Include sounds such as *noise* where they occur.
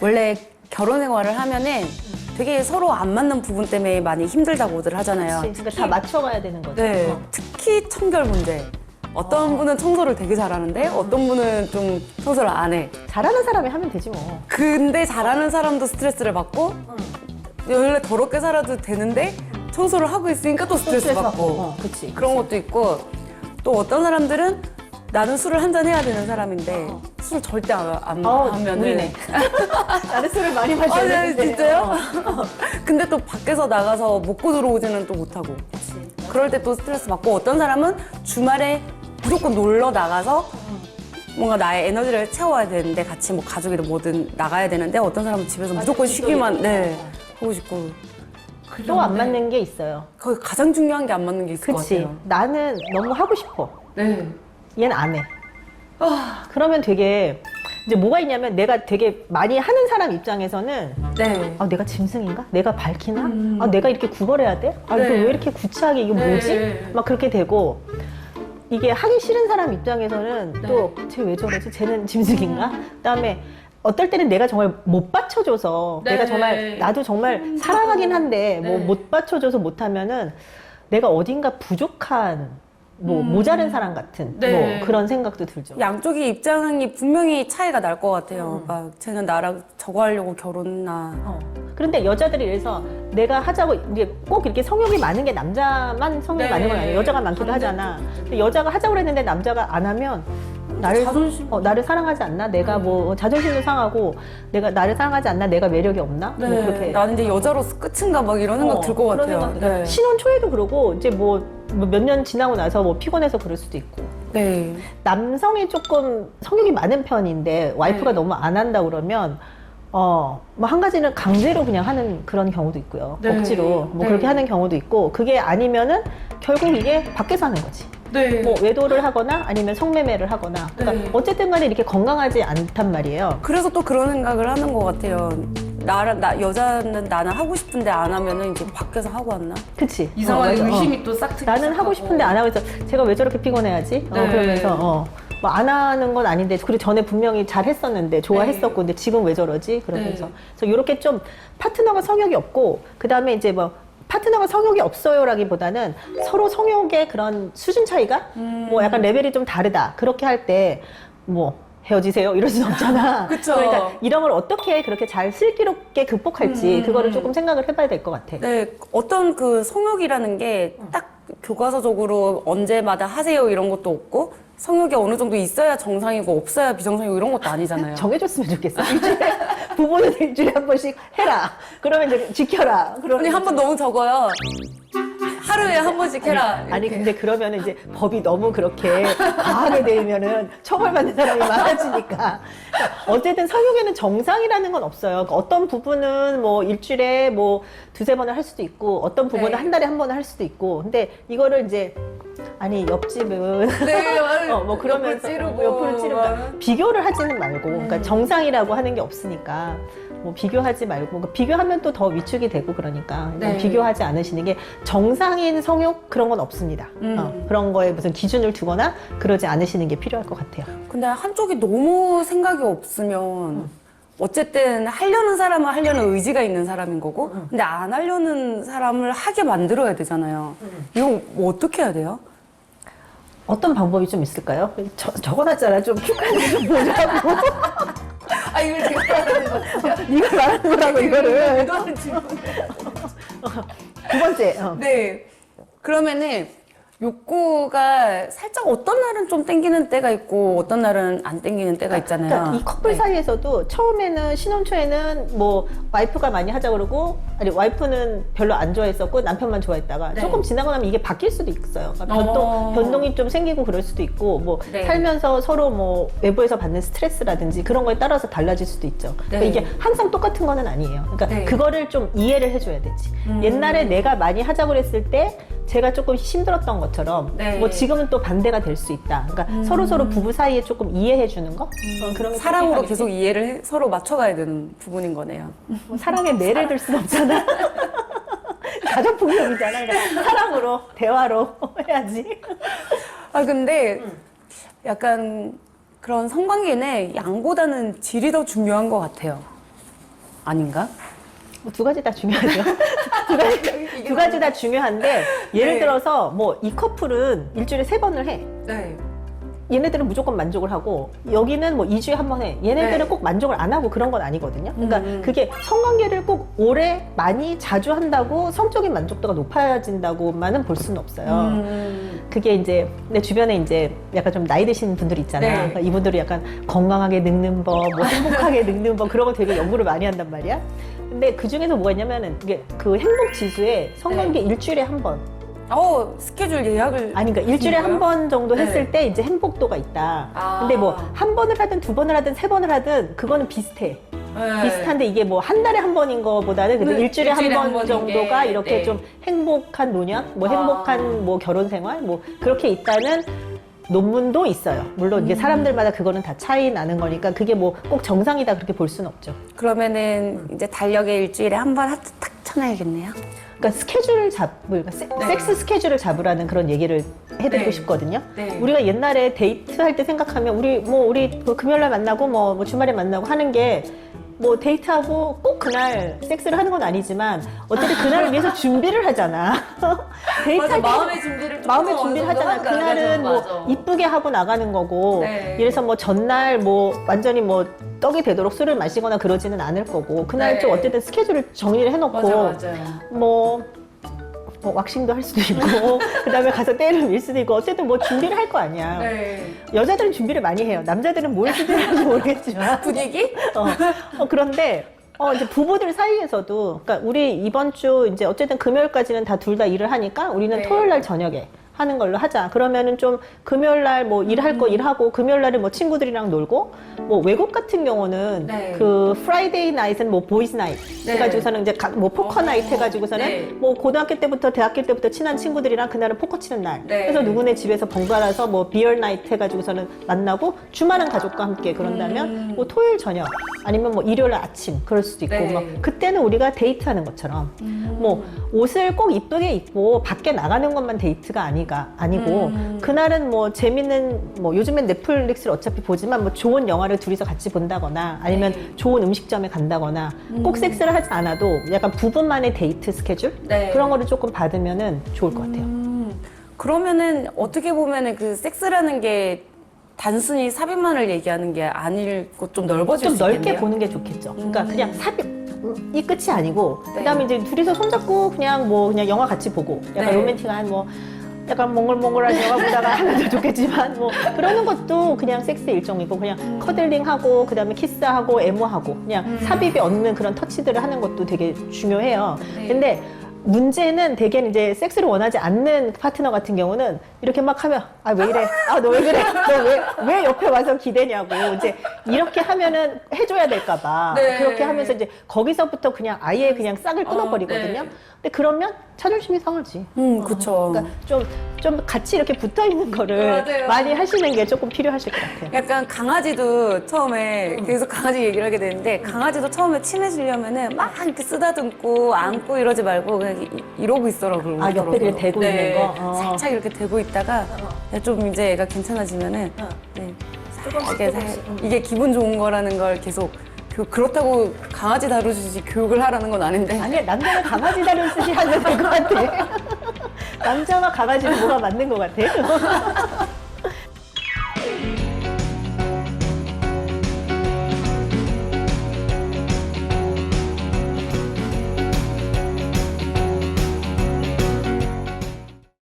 원래 결혼 생활을 하면은 되게 서로 안 맞는 부분 때문에 많이 힘들다고들 하잖아요. 그치? 그러니까 다 맞춰가야 되는 거죠. 네, 어. 특히 청결 문제. 어떤 분은 청소를 되게 잘하는데 어떤 분은 좀 청소를 안 해. 잘하는 사람이 하면 되지 뭐. 근데 잘하는 사람도 스트레스를 받고 원래 더럽게 살아도 되는데 청소를 하고 있으니까 또 스트레스 받고 어, 그치. 그런 것도 있고 또 어떤 사람들은 나는 술을 한 잔 해야 되는 사람인데 술을 절대 안, 안 어, 하면은 우리네. *laughs* 나는 술을 많이 아, 마셔야 네. 진짜요? 어. *laughs* 근데 또 밖에서 나가서 먹고 들어오지는 또 못하고 그럴 때 또 스트레스 받고 어떤 사람은 주말에 무조건 놀러 나가서 뭔가 나의 에너지를 채워야 되는데 같이 뭐 가족이든 뭐든 나가야 되는데 어떤 사람은 집에서 무조건 쉬기만 네 하고 싶고 또안 맞는 게 있어요. 거기 가장 중요한 게 안 맞는 게 있을 것 그치. 같아요. 나는 너무 하고 싶어. 네. 얘는 안 해. 그러면 되게 이제 뭐가 있냐면 내가 되게 많이 하는 사람 입장에서는 네. 아 내가 짐승인가? 내가 밝히나? 음. 아 내가 이렇게 구걸해야 돼? 아 이거 네. 왜 이렇게 구차하게 이게 뭐지? 네. 막 그렇게 되고 이게 하기 싫은 사람 입장에서는 네. 또쟤 왜 저러지? 쟤는 짐승인가? 그다음에 어떨 때는 내가 정말 못 받쳐줘서 네. 내가 정말 나도 정말 사랑하긴 한데 뭐 네. 못 받쳐줘서 못하면은 내가 어딘가 부족한 뭐 모자른 사람 같은 음. 네. 뭐 그런 생각도 들죠. 양쪽의 입장이 분명히 차이가 날 것 같아요. 막 쟤는 나랑 저거 하려고 결혼나. 어. 그런데 여자들이 그래서 내가 하자고 이제 꼭 이렇게 성욕이 많은 게 남자만 성욕이 네. 많은 건 아니에요. 여자가 많기도 하잖아. 근데 여자가 하자고 그랬는데 남자가 안 하면 나를 자존심. 어, 나를 사랑하지 않나? 내가 뭐 자존심도 상하고 내가 나를 사랑하지 않나? 내가 매력이 없나? 네. 뭐 그렇게 나는 이제 여자로서 끝인가 막 이런 생각 어, 들 것 그런 같아요. 생각. 네. 신혼 초에도 그러고 이제 뭐 몇 년 지나고 나서 뭐 피곤해서 그럴 수도 있고 네. 남성이 조금 성욕이 많은 편인데 와이프가 네. 너무 안 한다 그러면 어, 뭐 한 가지는 강제로 그냥 하는 그런 경우도 있고요. 네. 억지로 뭐 네. 그렇게 하는 경우도 있고 그게 아니면은 결국 이게 밖에서 하는 거지. 네. 뭐 외도를 하거나 아니면 성매매를 하거나 그러니까 네. 어쨌든 간에 이렇게 건강하지 않단 말이에요. 그래서 또 그런 생각을 하는 것 같아요. 나랑 나 여자는 나는 하고 싶은데 안 하면은 이제 밖에서 하고 왔나? 그치? 이상한 어, 맞아. 어. 의심이 또 싹. 나는 하고 싶은데 안 하고 있어. 제가 왜 저렇게 피곤해하지? 어, 네. 그러면서 어. 뭐 안 하는 건 아닌데 그리고 전에 분명히 잘 했었는데 좋아했었고 근데 지금 왜 저러지? 그러면서 네. 그래서 이렇게 좀 파트너가 성욕이 없고 그 다음에 이제 뭐 파트너가 성욕이 없어요라기보다는 서로 성욕의 그런 수준 차이가 음. 뭐 약간 레벨이 좀 다르다 그렇게 할 때 뭐 헤어지세요 이럴 순 없잖아. *laughs* 그쵸. 그러니까 이런 걸 어떻게 그렇게 잘 슬기롭게 극복할지 음. 그거를 조금 생각을 해봐야 될 것 같아. 네. 어떤 그 성욕이라는 게 딱 교과서적으로 언제마다 하세요 이런 것도 없고 성욕이 어느 정도 있어야 정상이고 없어야 비정상이고 이런 것도 아니잖아요. *laughs* 정해줬으면 좋겠어. *laughs* 일주일에 부부는 일주일에 한 번씩 해라. 그러면 이제 지켜라. 그러면 아니 한 번 너무 적어요. 하루에 한 번씩 해라. 아니 근데 그러면 이제 법이 너무 그렇게 과하게 되면은 처벌받는 사람이 많아지니까 그러니까 어쨌든 성욕에는 정상이라는 건 없어요. 그러니까 어떤 부분은 뭐 일주일에 뭐 두세 번을 할 수도 있고 어떤 부분은 네. 한 달에 한 번을 할 수도 있고 근데 이거를 이제 아니 옆집은 네, 맞아요. *laughs* 어, 뭐 그러면서 찌르고 옆으로 찌르고 막. 비교를 하지는 말고 그러니까 음. 정상이라고 하는 게 없으니까 뭐 비교하지 말고 그러니까 비교하면 또 더 위축이 되고 그러니까 네. 비교하지 않으시는 게 정상인 성욕 그런 건 없습니다. 음. 어, 그런 거에 무슨 기준을 두거나 그러지 않으시는 게 필요할 것 같아요. 근데 한쪽이 너무 생각이 없으면 어쨌든 하려는 사람은 하려는 의지가 있는 사람인 거고 근데 안 하려는 사람을 하게 만들어야 되잖아요. 이거 뭐 어떻게 해야 돼요? 어떤 방법이 좀 있을까요? 저, 적어놨잖아. 좀 큐카드 좀 보자고. *laughs* 아 이걸 제가 네가 *laughs* 말하는 거라고 이거를. *laughs* 두 번째. 어. 네. 그러면은 욕구가 살짝 어떤 날은 좀 땡기는 때가 있고 어떤 날은 안 땡기는 때가 있잖아요. 그러니까 이 커플 네. 사이에서도 처음에는 신혼 초에는 뭐 와이프가 많이 하자 그러고 아니 와이프는 별로 안 좋아했었고 남편만 좋아했다가 네. 조금 지나고 나면 이게 바뀔 수도 있어요. 그러니까 변동 어. 변동이 좀 생기고 그럴 수도 있고 뭐 네. 살면서 서로 뭐 외부에서 받는 스트레스라든지 그런 거에 따라서 달라질 수도 있죠. 그러니까 네. 이게 항상 똑같은 거는 아니에요. 그러니까 네. 그거를 좀 이해를 해줘야 되지. 음. 옛날에 내가 많이 하자 그랬을 때 제가 조금 힘들었던 것처럼 네. 뭐 지금은 또 반대가 될 수 있다. 그러니까 서로 서로 부부 사이에 조금 이해해 주는 거 어, 그런 게 음. 사랑으로. 계속 이해를 해- 서로 맞춰가야 되는 부분인 거네요. 뭐 사랑에 매를 들 수는 없잖아. *laughs* 가족 폭력이잖아. 그러니까 사랑으로 대화로 *laughs* 해야지. 아 근데 약간 그런 성관계는 양보다는 질이 더 중요한 것 같아요. 아닌가? 뭐두 가지 다 중요하죠. *laughs* 두 가지, 두 가지 다 중요한데 예를 네. 들어서 뭐 이 커플은 일주일에 세 번을 해. 네. 얘네들은 무조건 만족을 하고 여기는 뭐 2주에 한 번 해. 얘네들은 네. 꼭 만족을 안 하고 그런 건 아니거든요. 그러니까 음. 그게 성관계를 꼭 오래 많이 자주 한다고 성적인 만족도가 높아진다고만은 볼 수는 없어요. 음. 그게 이제 내 주변에 이제 약간 좀 나이 드신 분들 있잖아. 네. 그러니까 이분들이 약간 건강하게 늙는 법, 뭐 행복하게 늙는 법 그런 거 되게 연구를 많이 한단 말이야. 근데 그 중에서 뭐가 있냐면은 이게 그 행복 지수에 성관계 네. 일주일에 한 번, 어 스케줄 예약을 아니 그러니까 일주일에 한 진짜요? 번 정도 네. 했을 때 이제 행복도가 있다. 아. 근데 뭐 한 번을 하든 두 번을 하든 세 번을 하든 그거는 비슷해. 네. 비슷한데 이게 뭐 한 달에 한 번인 거보다는 근데 네, 일주일에, 일주일에 한 한 번 번인 정도가 게, 이렇게 네. 좀 행복한 노년, 뭐 아. 행복한 뭐 결혼 생활, 뭐 그렇게 있다는 논문도 있어요. 물론 음. 이게 사람들마다 그거는 다 차이 나는 거니까 그게 뭐 꼭 정상이다 그렇게 볼 수는 없죠. 그러면은 이제 달력에 일주일에 한번 하트 탁 쳐놔야겠네요. 그러니까 스케줄을 잡, 그러니까 세- 네. 섹스 스케줄을 잡으라는 그런 얘기를 해드리고 네. 싶거든요. 네. 우리가 옛날에 데이트 할 때 생각하면 우리 뭐 우리 그 금요일날 만나고 뭐, 뭐 주말에 만나고 하는 게 뭐 데이트하고 꼭 그날 섹스를 하는 건 아니지만 어쨌든 그날을 *laughs* 위해서 준비를 하잖아. 데이트할 때 준비를 조금 마음의 준비를 정도 하잖아. 그날은. 뭐 맞아. 이쁘게 하고 나가는 거고. 네. 이래서 뭐 전날 뭐 완전히 뭐 떡이 되도록 술을 마시거나 그러지는 않을 거고. 그날 네. 좀 어쨌든 스케줄을 정리를 해놓고 맞아 맞아요. 뭐, 뭐 왁싱도 할 수도 있고 *laughs* 그다음에 가서 때를 밀 수도 있고 어쨌든 뭐 준비를 할 거 아니야. 네. 여자들은 준비를 많이 해요. 남자들은 뭘 준비를 하는지 모르겠지만. *laughs* 분위기? 어, 어, 그런데 어, 이제 부부들 사이에서도 그러니까 우리 이번 주 이제 어쨌든 금요일까지는 다 둘 다 일을 하니까 우리는 네. 토요일 날 저녁에 하는 걸로 하자. 그러면은 좀 금요일 날 뭐 일할 음. 거 일하고 금요일 날은 뭐 친구들이랑 놀고 뭐 외국 같은 경우는 네. 그 프라이데이 나잇은 뭐 보이즈 나잇 네. 해가지고서는 이제 각- 뭐 포커 어, 나잇 해가지고서는 네. 뭐 고등학교 때부터 대학교 때부터 친한 친구들이랑 그날은 포커 치는 날. 네. 그래서 누구네 집에서 번갈아서 뭐 비얼 나잇 해가지고서는 만나고 주말은 가족과 함께 그런다면 음. 뭐 토요일 저녁 아니면 뭐 일요일 아침 그럴 수도 있고 네. 뭐 그때는 우리가 데이트하는 것처럼 뭐 옷을 꼭 이쁘게 입고 밖에 나가는 것만 데이트가 아니 가 아니고 음. 그날은 뭐 재밌는 뭐 요즘엔 넷플릭스를 어차피 보지만 뭐 좋은 영화를 둘이서 같이 본다거나 아니면 네. 좋은 음식점에 간다거나 꼭 섹스를 하지 않아도 약간 부부만의 데이트 스케줄 네. 그런 거를 조금 받으면은 좋을 것 같아요. 음, 그러면은 어떻게 보면은 그 섹스라는 게 단순히 삽입만을 얘기하는 게 아닐 거좀 넓어질 좀 수 넓게 있겠네요. 보는 게 좋겠죠. 그러니까 음. 그냥 삽입 이 끝이 아니고 네. 그다음에 이제 둘이서 손잡고 그냥 뭐 그냥 영화 같이 보고 약간 네. 로맨틱한 뭐 약간 몽글몽글한 영화 보다가 *laughs* 하면 더 좋겠지만 뭐 그러는 것도 그냥 섹스의 일종이고 그냥 커들링하고 그다음에 키스하고 애모하고 그냥 음. 삽입이 얻는 그런 터치들을 하는 것도 되게 중요해요. 네. 근데 문제는 대개는 이제 섹스를 원하지 않는 파트너 같은 경우는 이렇게 막 하면 아 왜 이래 아 너 왜 그래 너 왜 왜 옆에 와서 기대냐고 이제 이렇게 하면은 해줘야 될까봐 네. 그렇게 하면서 이제 거기서부터 그냥 아예 그냥 싹을 끊어버리거든요. 어, 네. 근데 그러면 자존심이 상하지. 음, 그쵸. 그러니까 좀, 좀 같이 이렇게 붙어 있는 거를 맞아요. 많이 하시는 게 조금 필요하실 것 같아요. 약간 강아지도 처음에 계속 강아지 얘기를 하게 되는데 강아지도 처음에 친해지려면은 막 이렇게 쓰다듬고 안고 이러지 말고 그냥 이, 러고 있어라고 아, 옆에. 이렇게 대고 있는 거? 어. 살짝 이렇게 대고 있다가 좀 이제 애가 괜찮아지면은 어. 네, 이게, 살- 이게 기분 좋은 거라는 걸 계속 교- 그렇다고 강아지 다루듯이 교육을 하라는 건 아닌데 아니야, 남자가 강아지 다루듯이 하면 될 것 같아. *laughs* 남자와 강아지는 뭐가 맞는 것 같아. *laughs*